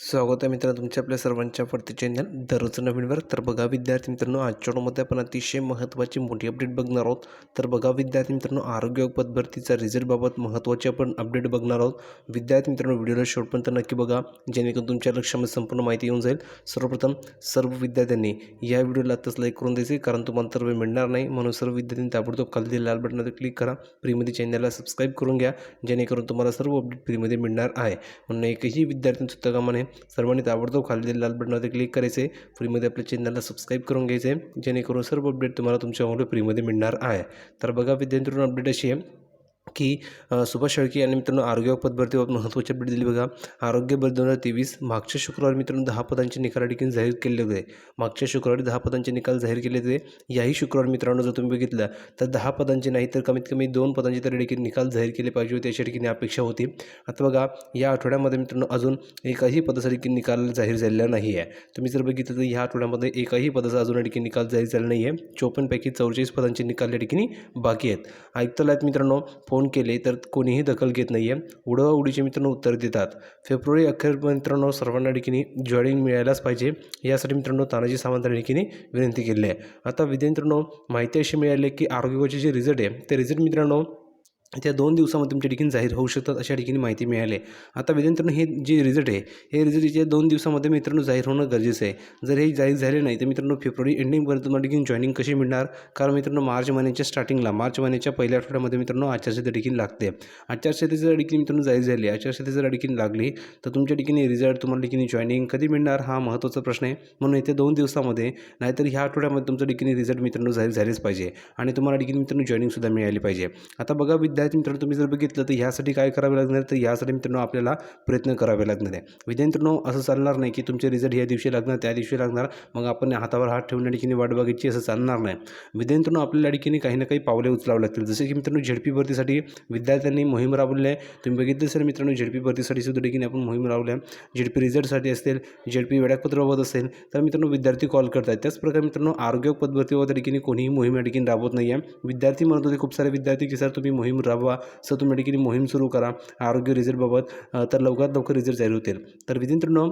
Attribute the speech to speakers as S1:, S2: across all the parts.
S1: स्वागत आहे मित्रांनो तुमच्या आपल्या सर्वांच्या आवडते चॅनल दररोज नवीनवर तर बघा विद्यार्थी मित्रांनो आजच्या व्हिडिओमध्ये आपण अतिशय महत्त्वाची मोठी अपडेट बघणार आहोत. तर बघा विद्यार्थी मित्रांनो आरोग्य पदभरतीचा रिझल्टबाबत महत्त्वाची आपण अपडेट बघणार आहोत. विद्यार्थी मित्रांनो व्हिडिओला शेवटपर्यंत नक्की बघा जेणेकरून तुमच्या लक्षामध्ये संपूर्ण माहिती येऊन जाईल. सर्वप्रथम सर्व विद्यार्थ्यांनी या व्हिडिओला आत्ताच लाईक करून द्यायचे कारण तुम्हाला तर वेळ मिळणार नाही. म्हणून सर्व विद्यार्थ्यांनी ताबडतोब खाली दिलेल्या लाल बटनावर क्लिक करा. फ्रीमध्ये चॅनलला सबस्क्राईब करून घ्या जेणेकरून तुम्हाला सर्व अपडेट फ्रीमध्ये मिळणार आहे. म्हणून एकही विद्यार्थी सुद्धा कामाने सर्वांनी ताबडतोब खाली लाल बटनावरती क्लिक करायचे फ्रीमध्ये आपल्या चॅनलला सबस्क्राईब करून घ्यायचे जेणेकरून सर्व अपडेट तुम्हाला तुमच्या मोबाईल फ्रीमध्ये मिळणार आहे. तर बघा विद्यार्थ्यांकडून अपडेट अशी आहे. की सुभाष शेळके यांनी मित्रांनो आरोग्य पदभरतीबाबत महत्त्वाची अपडेट दिली बघा. आरोग्य भरती दोन हजार तेवीस मागच्या शुक्रवारी मित्रांनो दहा पदांचे निकाल देखील जाहीर केले होते. मागच्या शुक्रवारी दहा पदांचे निकाल जाहीर केले होते. याही शुक्रवारी मित्रांनो जर तुम्ही बघितलं तर दहा पदांचे नाही तर कमीत कमी दोन पदांचे तरी देखील निकाल जाहीर केले पाहिजे होते अशा ठिकाणी अपेक्षा होती. आता बघा या आठवड्यामध्ये मित्रांनो अजून एकाही पदासाठी देखील निकाल जाहीर झालेला नाही आहे तुम्ही जर बघितलं तर या आठवड्यामध्ये एकाही पदाचा अजून या ठिकाणी निकाल जाहीर झाला नाही आहे चोपन्नपैकी चौवेचाळीस पदांचे निकाल या ठिकाणी बाकी आहेत. आयुक्तालयात मित्रांनो फोन केले तर कोणीही दखल घेत नाही आहे उडवाउडीचे मित्रांनो उत्तर देतात. फेब्रुवारी अखेर मित्रांनो सर्वांना ठिकाणी जॉईनिंग मिळायलाच पाहिजे. यासाठी मित्रांनो तानाजी सावंतांनी ठिकाणी विनंती केली आहे. आता विद्यार्थ्यांनो माहिती अशी मिळाली की आरोग्याचे जे रिझल्ट आहे. ते रिझल्ट मित्रांनो त्या दोन दिवसामध्ये तुमच्या ठिकाणी जाहीर होऊ शकतात अशा ठिकाणी माहिती मिळाली. आहे. आता विद्यार्थ्यांनो हे जे रिझल्ट आहे हे रिझल्ट दोन दिवसामध्ये मित्रांनो जाहीर होणं गरजेचं आहे. जर हे जाहीर झाले नाही तर मित्रांनो फेब्रुवारी एंडिंगपर्यंत तुम्हाला ठिकाणी जॉईनिंग कशी मिळणार? कारण मित्रांनो मार्च महिन्याच्या स्टार्टिंगला मार्च महिन्याच्या पहिल्या आठवड्यामध्ये मित्रांनो आचारसंहिता ठिकाणी लागते. आचारसंहितेची जर ठिकाणी मित्रांनो जाहीर झाली आचारसंहिता जर ठिकाणी लागली तर तुमच्या ठिकाणी रिझल्ट तुम्हाला ठिकाणी जॉईनिंग कधी मिळणार? हा महत्त्वाचा प्रश्न आहे. म्हणून येत्या दोन दिवसामध्ये नाहीतर ह्या आठवड्यामध्ये तुमच्या ठिकाणी रिझल्ट मित्रांनो जाहीर झालेच पाहिजे. आणि तुम्हाला ठिकाणी मित्रांनो जॉईनिंगसुद्धा मिळाली पाहिजे. आता बघा विद्यार्थी मित्रांनो तुम्ही जर बघितलं तर ह्यासाठी काय करावे लागणार? तर ह्यासाठी मित्रांनो आपल्याला प्रयत्न करावे लागणार आहे. विद्यार्थ्यांनो असं चालणार नाही की तुमचे रिझल्ट या दिवशी लागणार त्या दिवशी लागणार. मग आपण हातावर हात ठेवून ठिकाणी वाट बघायची असं चालणार नाही. विद्यार्थ्यांनो आपल्याला ठिकाणी काही ना काही पावले उचलावं लागतील. जसे की मित्रांनो झेडपी भरतीसाठी विद्यार्थ्यांनी मोहीम राबवली आहे. तुम्ही बघितलं सर मित्रांनो झेडपी भरतीसाठी सुद्धा ठिकाणी आपण मोहीम राबवली आहे. झेडपी रिझल्टसाठी असेल झेडपी वेळापत्रबाबत असेल तर मित्रांनो विद्यार्थी कॉल करतात त्याचप्रकारे मित्रांनो आरोग्य पदभरतीबाबत ठिकाणी कोणीही मोहीम या ठिकाणी राबवत नाही आहे विद्यार्थी म्हणत होते खूप सारे विद्यार्थी की सर तुम्ही मोहीम राबवा. सर तुम्ही ठिकाणी मोहीम सुरू करा. आरोग्य रिझल्टबाबत तर लवकरात लवकर रिझल्ट जाहीर होतील. तर विद्यार्थ्यांनो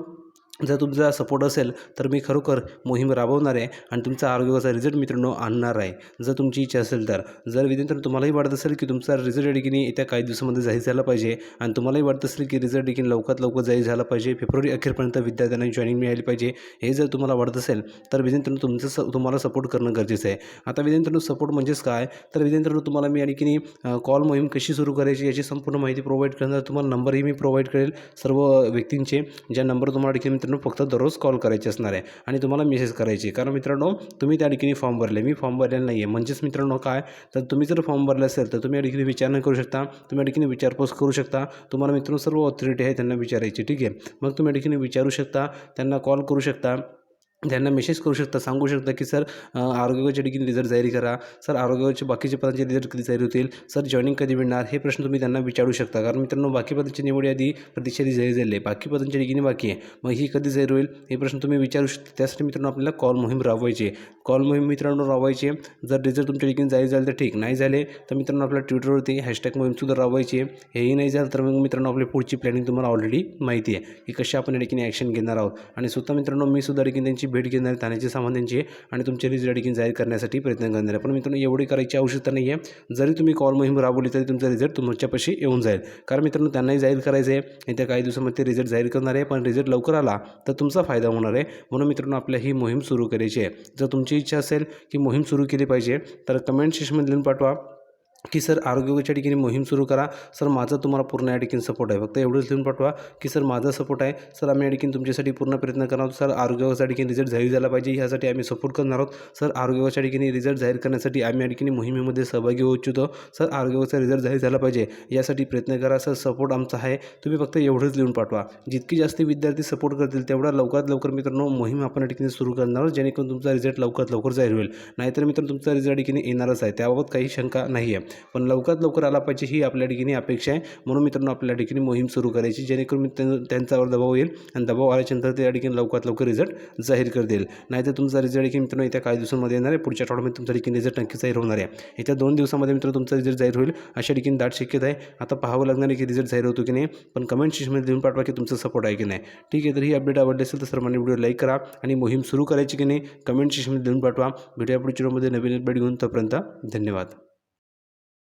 S1: जर तुमचा सपोर्ट असेल तर मी खरोखर मोहीम राबवणार आहे आणि तुमचा आरोग्याचा रिझल्ट मित्रांनो आणणार आहे. जर तुमची इच्छा असेल तर. जर विद्यार्थ्यांनो तुम्हालाही वाटत असेल की तुमचा रिझल्ट देखील येत्या काही दिवसामध्ये जाहीर झाला पाहिजे आणि तुम्हालाही वाटत असेल की रिझल्ट देखील लवकरात लवकर जाहीर झाला पाहिजे फेब्रुवारी अखेरपर्यंत विद्यार्थ्यांना जॉईनिंग मिळाली पाहिजे हे जर तुम्हाला वाटत असेल तर विद्यार्थ्यांनो तुमचं स तुम्हाला सपोर्ट करणं गरजेचं आहे. आता विद्यार्थ्यांनो सपोर्ट म्हणजेच काय? तर विद्यार्थ्यांनो तुम्हाला मी आणखी कॉल मोहीम कशी सुरू करायची याची संपूर्ण माहिती प्रोव्हाइड करणार तुम्हाला नंबरही मी प्रोव्हाइड करेल सर्व व्यक्तींचे. ज्या नंबर तुम्हाला ठिकाणी मित्रांनो फक्त दररोज कॉल करायचे असणार आहे आणि तुम्हाला मेसेज करायचे. कारण मित्रांनो तुम्ही त्या ठिकाणी फॉर्म भरले. मी फॉर्म भरलेला नाही आहे म्हणजेच मित्रांनो काय? तर तुम्ही जर फॉर्म भरला असेल तर तुम्ही या ठिकाणी विचारणा करू शकता. तुम्ही या ठिकाणी विचारपूस करू शकता. तुम्हाला मित्रांनो सर्व ऑथॉरिटी आहे त्यांना विचारायची. ठीक आहे? मग तुम्ही या ठिकाणी विचारू शकता त्यांना कॉल करू शकता. त्यांना मेसेज करू शकता. सांगू शकता की सर आरोग्याच्या ठिकाणी रिझल्ट जाहीर करा सर आरोग्याचे बाकीचे पदांचे रिझल्ट कधी जाहीर होतील सर जॉईनिंग कधी मिळणार? हे प्रश्न तुम्ही त्यांना विचारू शकता. कारण मित्रांनो बाकी पदांची निवड यादी प्रतीक्षा जाहीर झाली आहे. बाकी पदांच्या ठिकाणी बाकी आहे. मग ही कधी जाहीर होईल हे प्रश्न तुम्ही विचारू शकता. त्यासाठी मित्रांनो आपल्याला कॉल मोहीम राबवायची कॉल मोहीम मित्रांनो राबवायची जर रिझल्ट तुमच्या ठिकाणी जाहीर झाले तर ठीक. नाही झाले तर मित्रांनो आपल्या ट्विटरवरती हॅशटॅग मोहीमसुद्धा राबवायची आहे. हेही नाही झालं तर मग मित्रांनो आपली पुढची प्लॅनिंग तुम्हाला ऑलरेडी माहिती आहे की कशी आपण या ठिकाणी ॲक्शन घेणार आहोत. आणि स्वतः मित्रांनो मी सुद्धा ठिकाणी त्यांची भेट घेणार आहे ठाण्याचे सामान त्यांची आणि तुमचे रिजल्ट ठिकाणी जाहीर करण्यासाठी प्रयत्न करणार. आहे पण मित्रांनो एवढी करायची आवश्यकता नाही आहे जरी तुम्ही कॉल मोहीम राबवली तरी तुमचा रिझल्ट तुमच्यापाशी येऊन जाईल. कारण मित्रांनो त्यांनाही जाहीर करायचं आहे. येत्या काही दिवसामध्ये ते रिझल्ट जाहीर करणार आहे. पण रिझल्ट लवकर आला तर तुमचा फायदा होणार आहे. म्हणून मित्रांनो आपल्या ही मोहीम सुरू करायची आहे. जर तुमची इच्छा असेल की मोहीम सुरू केली पाहिजे तर कमेंट सेक्शनमध्ये लिहून पाठवा. की सर आरोग्याच्या ठिकाणी मोहीम सुरू करा. सर माझा तुम्हाला पूर्ण या ठिकाणी सपोर्ट आहे. फक्त एवढंच लिहून पाठवा की सर माझा सपोर्ट आहे. सर आम्ही या ठिकाणी तुमच्यासाठी पूर्ण प्रयत्न करणार आहोत. सर आरोग्याच्या ठिकाणी रिझल्ट जाहीर झाला पाहिजे. ह्यासाठी आम्ही सपोर्ट करणार आहोत. सर आरोग्याच्या ठिकाणी रिझल्ट जाहीर करण्यासाठी आम्ही या ठिकाणी मोहिमेमध्ये सहभागी होऊ इच्छितो. सर आरोग्याचा रिझल्ट जाहीर झाला पाहिजे. यासाठी प्रयत्न करा. सर सपोर्ट आमचा आहे. तुम्ही फक्त एवढंच लिहून पाठवा. जितकी जास्त विद्यार्थी सपोर्ट करतील तेवढा लवकरात लवकर मित्रांनो मोहीम आपण या ठिकाणी सुरू करणार आहोत. जेणेकरून तुमचा रिझल्ट लवकरात लवकर जाहीर होईल. नाहीतर मित्रांनो तुमचा रिझल्ट ठिकाणी येणारच आहे. त्याबाबत काही शंका नाही आहे पण लवकरात लवकर आला पाहिजे ही आपल्या ठिकाणी अपेक्षा आहे. म्हणून मित्रांनो आपल्या ठिकाणी मोहीम सुरू करायची जेणेकरून मी त्यांच्यावर दबाव येईल आणि दबाव आल्याच्यानंतर त्या ठिकाणी लवकरात लवकर रिझल्ट जाहीर कर देईल नाहीतर तुमचा रिझल्ट देखील मित्रांनो येत्या काही दिवसांमध्ये येणार आहे. पुढच्या आठवड्यामध्ये तुमचा ठिकाणी रिझल्ट नक्की जाहीर होणार आहे. येत्या दोन दिवसामध्ये मित्र तुमचा रिझल्ट जाहीर होईल अशा ठिकाणी दाट शक्यता आहे. आता पाहावं लागणार आहे की रिझल्ट जाहीर होतो की नाही पण कमेंट सेक्शनमध्ये लिहून पाठवा की तुमचा सपोर्ट आहे की नाही. ठीक आहे तर ही अपडेट आवडली असेल तर सर्वांनी व्हिडिओ लाईक करा आणि मोहीम सुरू करायची की नाही कमेंट सेक्शनमध्ये लिहून पाठवा. व्हिडिओ पुढच्या व्हिडिओमध्ये नवीन अपडेट घेऊन. तोपर्यंत धन्यवाद.